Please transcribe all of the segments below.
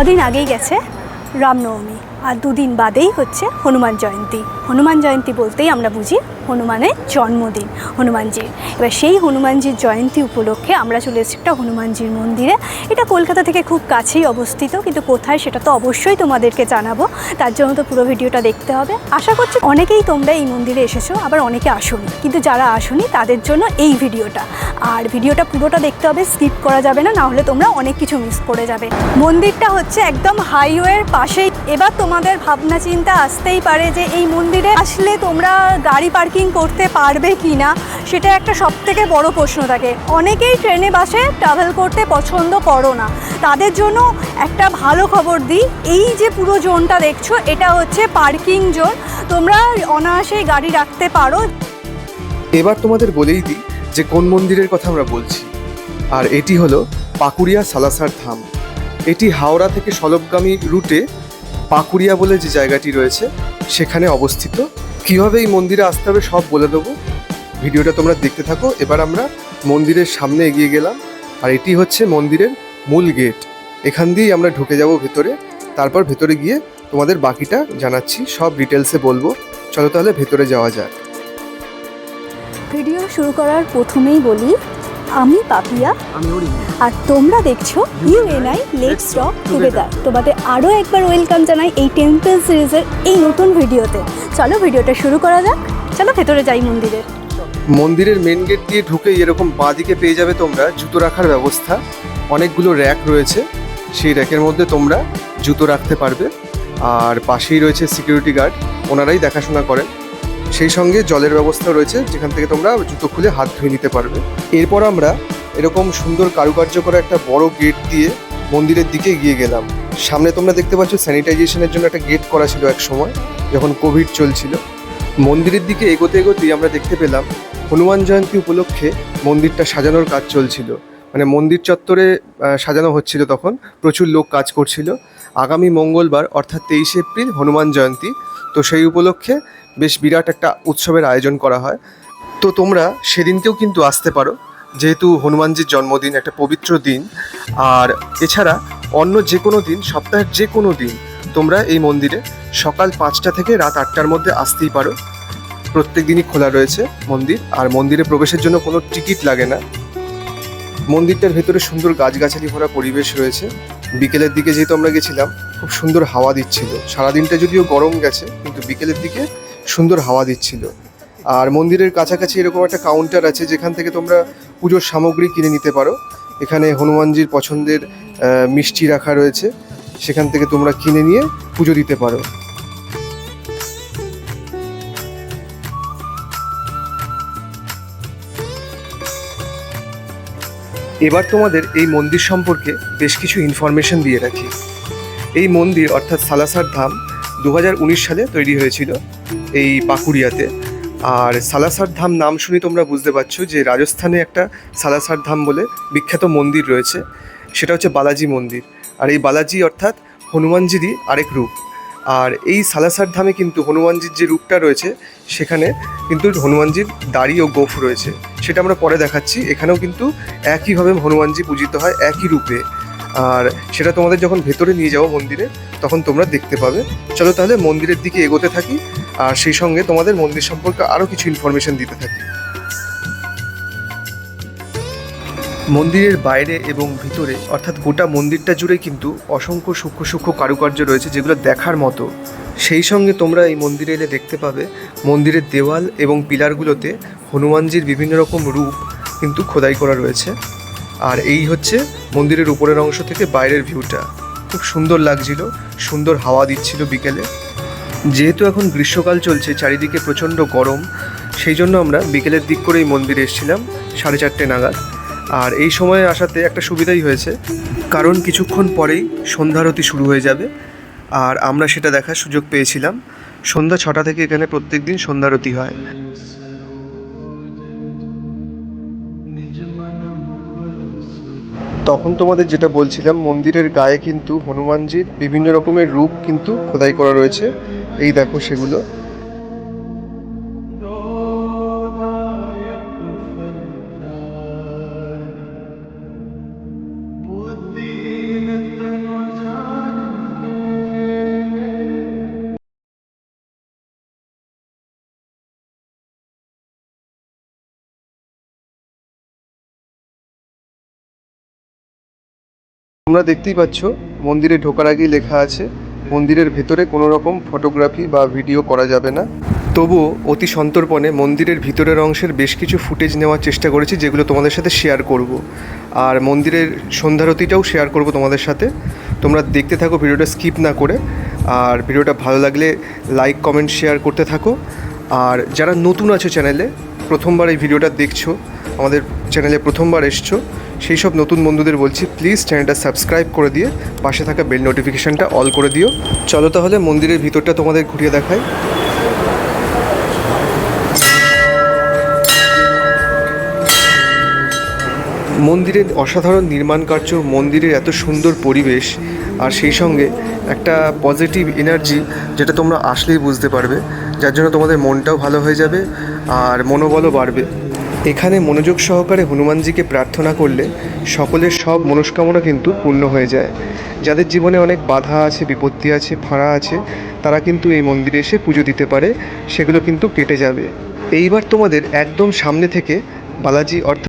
কদিন আগেই গেছে রামনবমী আর দুদিন বাদেই হচ্ছে হনুমান জয়ন্তী। হনুমান জয়ন্তী বলতেই আমরা বুঝি হনুমানের জন্মদিন, হনুমানজির। এবার সেই হনুমানজির জয়ন্তী উপলক্ষে আমরা চলে এসেছি একটা হনুমানজির মন্দিরে। এটা কলকাতা থেকে খুব কাছেই অবস্থিত, কিন্তু কোথায় সেটা তো অবশ্যই তোমাদেরকে জানাব। তার জন্য তো পুরো ভিডিওটা দেখতে হবে। আশা করছি অনেকেই তোমরা এই মন্দিরে এসেছ, আবার অনেকে আসোনি। কিন্তু যারা আসোনি, তাদের জন্য এই ভিডিওটা। আর ভিডিওটা পুরোটা দেখতে হবে, স্কিপ করা যাবে না না হলে তোমরা অনেক কিছু মিস করে যাবে। মন্দিরটা হচ্ছে একদম হাইওয়ের পাশেই। এবার তোমাদের ভাবনা চিন্তা আসতেই পারে যে এই মন্দিরে আসলে তোমরা গাড়ি পার্কিং করতে পারবে কি না সেটা একটা সব থেকে বড় প্রশ্ন থাকে। অনেকেই ট্রেনে, বাসে ট্রাভেল করতে পছন্দ করো না। তাদের জন্য একটা ভালো খবর দিই, এই যে পুরো জোনটা দেখছ, এটা হচ্ছে পার্কিং জোন। তোমরা অনায়াসেই গাড়ি রাখতে পারো। এবার তোমাদের বলেই দিই যে কোন মন্দিরের কথা আমরা বলছি। আর এটি হলো পাকুড়িয়া সালাসার ধাম। এটি হাওড়া থেকে সলবগামী রুটে পাকুড়িয়া বলে যে জায়গাটি রয়েছে, সেখানে অবস্থিত কীভাবে এই মন্দিরে আসতে হবে সব বলে দেবো। ভিডিওটা তোমরা দেখতে থাকো। এবার আমরা মন্দিরের সামনে এগিয়ে গেলাম। আর এটি হচ্ছে মন্দিরের মূল গেট। এখান দিয়েই আমরা ঢুকে যাব ভেতরে। তারপর ভেতরে গিয়ে তোমাদের বাকিটা জানাচ্ছি। সব ডিটেলসে বলব। চলো তাহলে ভেতরে যাওয়া যাক। ভিডিও শুরু করার প্রথমেই বলি আমি পাপিয়া। আমি ওরি আর তোমরা দেখছ ইউএনআই লেটস টক টুগেদার তোমাদের আরও একবার ওয়েলকাম জানাই এই টেম্পল সিরিজের এই নতুন ভিডিওতে। চলো ভিডিওটা শুরু করা যাক। চলো ভেতরে যাই মন্দিরের মন্দিরের মেন গেট দিয়ে ঢুকে এরকম বাঁদিকে পেয়ে যাবে তোমরা জুতো রাখার ব্যবস্থা। অনেকগুলো র্যাক রয়েছে সেই র্যাকের মধ্যে তোমরা জুতো রাখতে পারবে। আর পাশেই রয়েছে সিকিউরিটি গার্ড ওনারাই দেখাশোনা করেন। সেই সঙ্গে জলের ব্যবস্থা রয়েছে, যেখান থেকে তোমরা জুতো খুলে হাত ধুয়ে নিতে পারবে। এরপর আমরা এরকম সুন্দর কারুকার্য করা একটা বড় গেট দিয়ে মন্দিরের দিকে এগিয়ে গেলাম। সামনে তোমরা দেখতে পাচ্ছ স্যানিটাইজেশনের জন্য একটা গেট করা ছিল এক সময়, যখন কোভিড চলছিল। মন্দিরের দিকে এগোতে এগোতেই আমরা দেখতে পেলাম হনুমান জয়ন্তী উপলক্ষে মন্দিরটা সাজানোর কাজ চলছিল। মানে মন্দির চত্বরে সাজানো হচ্ছিল তখন, প্রচুর লোক কাজ করছিল। আগামী মঙ্গলবার, অর্থাৎ তেইশে এপ্রিল, হনুমান জয়ন্তী। তো সেই উপলক্ষে বেশ বিরাট একটা উৎসবের আয়োজন করা হয়। তো তোমরা সেদিনকেও কিন্তু আসতে পারো। যেহেতু হনুমানজির জন্মদিন একটা পবিত্র দিন, আর এছাড়া অন্য যে কোনো দিন, সপ্তাহের যে কোনো দিন, তোমরা এই মন্দিরে সকাল পাঁচটা থেকে রাত আটটার মধ্যে আসতেই পারো। প্রত্যেক দিনই খোলা রয়েছে মন্দির, আর মন্দিরে প্রবেশের জন্য কোনো টিকিট লাগে না। মন্দিরটার ভেতরে সুন্দর গাছগাছালি ভরা পরিবেশ রয়েছে। বিকেলের দিকে যেহেতু আমরা গেছিলাম খুব সুন্দর হাওয়া দিচ্ছিল। সারাদিনটা যদিও গরম গেছে, কিন্তু বিকেলের দিকে সুন্দর হাওয়া দিচ্ছিল। আর মন্দিরের কাছাকাছি এরকম একটা কাউন্টার আছে, যেখান থেকে তোমরা পুজোর সামগ্রী কিনে নিতে পারো। এখানে হনুমানজির পছন্দের মিষ্টি রাখা রয়েছে। সেখান থেকে তোমরা কিনে নিয়ে পুজো দিতে পারো। এবার তোমাদের এই মন্দির সম্পর্কে বেশ কিছু ইনফরমেশন দিয়ে রাখি। এই মন্দির, অর্থাৎ সালাসার ধাম দু হাজার উনিশ সালে তৈরি হয়েছিল এই পাকুড়িয়াতে। আর সালাসার ধাম নাম শুনে তোমরা বুঝতে পারছ যে রাজস্থানে একটা সালাসার ধাম বলে বিখ্যাত মন্দির রয়েছে। সেটা হচ্ছে বালাজি মন্দির। আর এই বালাজি অর্থাৎ হনুমানজিরই আরেক রূপ। আর এই সালাসার ধামে কিন্তু হনুমানজির যে রূপটা রয়েছে, সেখানে কিন্তু হনুমানজির দাড়ি ও গোফ রয়েছে। সেটা আমরা পরে দেখাচ্ছি। এখানেও কিন্তু একইভাবে হনুমানজি পূজিত হয় একই রূপে। আর সেটা তোমাদের যখন ভেতরে নিয়ে যাব মন্দিরে, তখন তোমরা দেখতে পাবে। চলো তাহলে মন্দিরের দিকে এগোতে থাকি, আর সেই সঙ্গে তোমাদের মন্দির সম্পর্কে আরও কিছু ইনফরমেশন দিতে থাকি। মন্দিরের বাইরে এবং ভিতরে, অর্থাৎ গোটা মন্দিরটা জুড়ে কিন্তু অসংখ্য সূক্ষ্ম সূক্ষ্ম কারুকার্য রয়েছে যেগুলো দেখার মতো। সেই সঙ্গে তোমরা এই মন্দিরে এলে দেখতে পাবে, মন্দিরের দেওয়াল এবং পিলারগুলোতে হনুমানজির বিভিন্ন রকম রূপ কিন্তু খোদাই করা রয়েছে। আর এই হচ্ছে মন্দিরের উপরের অংশ থেকে বাইরের ভিউটা খুব সুন্দর লাগছিল, সুন্দর হাওয়া দিচ্ছিল বিকেলে। যেহেতু এখন গ্রীষ্মকাল চলছে, চারিদিকে প্রচণ্ড গরম, সেই জন্য আমরা বিকেলের দিক করেই মন্দিরে এসেছিলাম, সাড়ে চারটে নাগাদ। আর এই সময়ে আসাতে একটা সুবিধাই হয়েছে, কারণ কিছুক্ষণ পরেই সন্ধ্যারতি শুরু হয়ে যাবে। আর আমরা সেটা দেখার সুযোগ পেয়েছিলাম। সন্ধ্যা ছটা থেকে এখানে প্রত্যেক দিন সন্ধ্যারতি হয়। তখন তোমাদের যেটা বলছিলাম, মন্দিরের গায়ে কিন্তু হনুমানজির বিভিন্ন রকমের রূপ কিন্তু খোদাই করা রয়েছে। এই দেখো সেগুলো। তোমরা দেখতেই পাচ্ছ, মন্দিরে ঢোকার আগেই লেখা আছে, মন্দিরের ভেতরে কোনো রকম ফটোগ্রাফি বা ভিডিও করা যাবে না। তবুও অতি সন্তর্পণে মন্দিরের ভিতরের অংশের বেশ কিছু ফুটেজ নেওয়ার চেষ্টা করেছি, যেগুলো তোমাদের সাথে শেয়ার করব। আর মন্দিরের সন্ধ্যারতিটাও শেয়ার করব তোমাদের সাথে। তোমরা দেখতে থাকো, ভিডিওটা স্কিপ না করে। আর ভিডিওটা ভালো লাগলে লাইক কমেন্ট শেয়ার করতে থাকো। আর যারা নতুন আছো চ্যানেলে প্রথমবার এই ভিডিওটা দেখছ, আমাদের চ্যানেলে প্রথমবার এসছো সেই সব নতুন বন্ধুদের বলছি প্লিজ চ্যানেলটা সাবস্ক্রাইব করে দিয়ে পাশে থাকা বেল নোটিফিকেশানটা অল করে দিও। চলো তাহলে মন্দিরের ভিতরটা তোমাদের ঘুরিয়ে দেখাই। মন্দিরের অসাধারণ নির্মাণ কার্য, মন্দিরের এত সুন্দর পরিবেশ, আর সেই সঙ্গে একটা পজিটিভ এনার্জি যেটা তোমরা আসলেই বুঝতে পারবে, যার জন্য তোমাদের মনটাও ভালো হয়ে যাবে আর মনোবলও বাড়বে। এখানে মনোযোগ সহকারে হনুমানজিকে প্রার্থনা করলে সকলের সব মনস্কামনা কিন্তু পূর্ণ হয়ে যায়। যাদের জীবনে অনেক বাধা আছে, বিপত্তি আছে, ফাঁড়া আছে, তারা কিন্তু এই মন্দিরে এসে পুজো দিতে পারে, সেগুলো কিন্তু কেটে যাবে। এইবার তোমাদের একদম সামনে থেকে বালাজি অর্থাৎ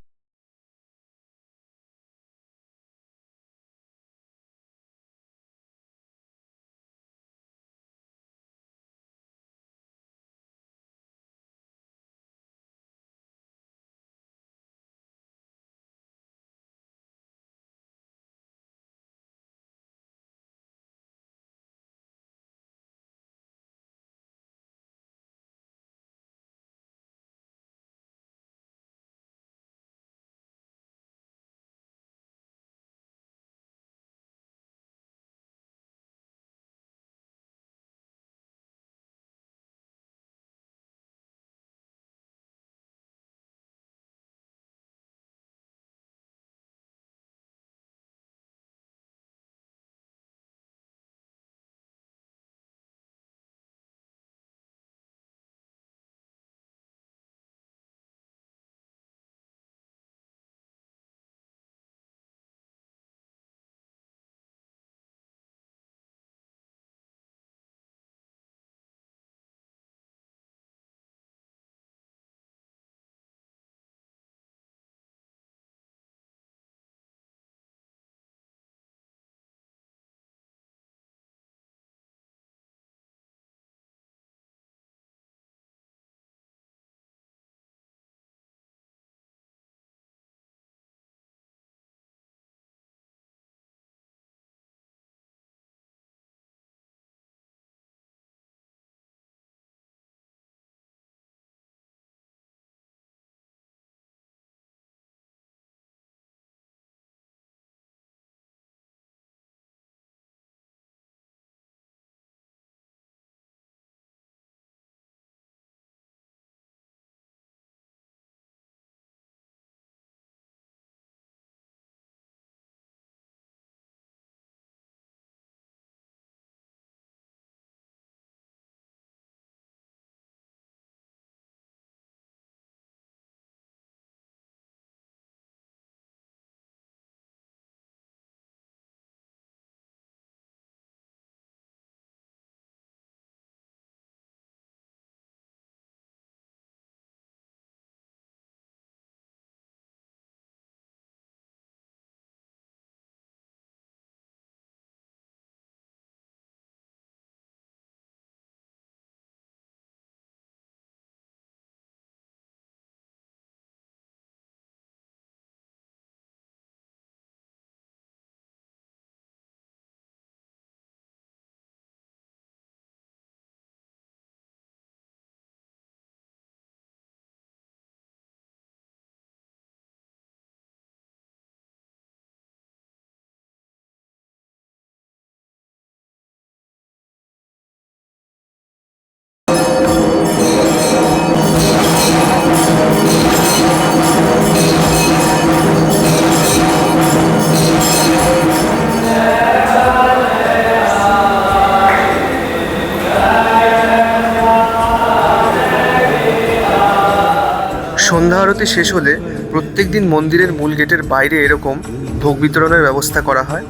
শেষ হলে প্রত্যেক দিন মন্দিরের মূল গেটের বাইরে এরকম ভোগ বিতরণের ব্যবস্থা করা হয়।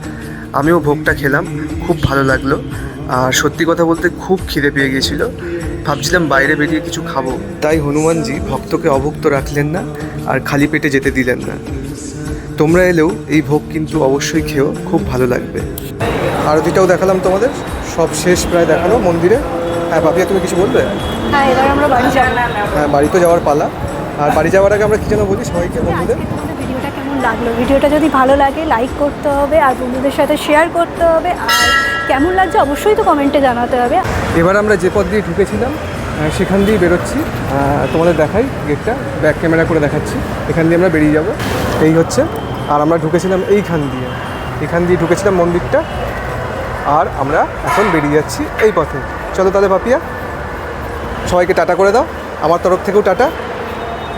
আমিও ভোগটা খেলাম খুব ভালো লাগল। আর সত্যি কথা বলতে খুব খিদে পেয়ে গিয়েছিল। ভাবছিলাম বাইরে বেরিয়ে কিছু খাব। তাই হনুমানজি ভক্তকে অভুক্ত রাখলেন না আর খালি পেটে যেতে দিলেন না। তোমরা এলেও এই ভোগ কিন্তু অবশ্যই খেও খুব ভালো লাগবে। আরতিটাও দেখালাম তোমাদের। সব শেষ প্রায় দেখানো মন্দিরে। হ্যাঁ পাপিয়া তুমি কিছু বলবে? হ্যাঁ এবার আমরা বাড়ি যাব। হ্যাঁ বাড়ি তো যাওয়ার পালা। আর বাড়ি যাওয়ার আগে আমরা কি যেন বলি? সবাইকে বন্ধুদের আজকে তোমাদের ভিডিওটা কেমন লাগল? ভিডিওটা যদি ভালো লাগে লাইক করতে হবে আর বন্ধুদের সাথে শেয়ার করতে হবে। আর কেমন লাগছে অবশ্যই তো কমেন্টে জানাতে হবে। এবার আমরা যে পথ দিয়ে ঢুকেছিলাম সেখান দিয়ে বেরোচ্ছি। তোমাদের দেখাই গেটটা ব্যাক ক্যামেরা করে দেখাচ্ছি। এখান দিয়ে আমরা বেরিয়ে যাব। এই হচ্ছে আর আমরা ঢুকেছিলাম এইখান দিয়ে। এখান দিয়ে ঢুকেছিলাম মন্দিরটা। আর আমরা এখন বেরিয়ে যাচ্ছি এই পথে। চলো তাহলে পাপিয়া সবাইকে টাটা করে দাও। আমার তরফ থেকেও টাটা।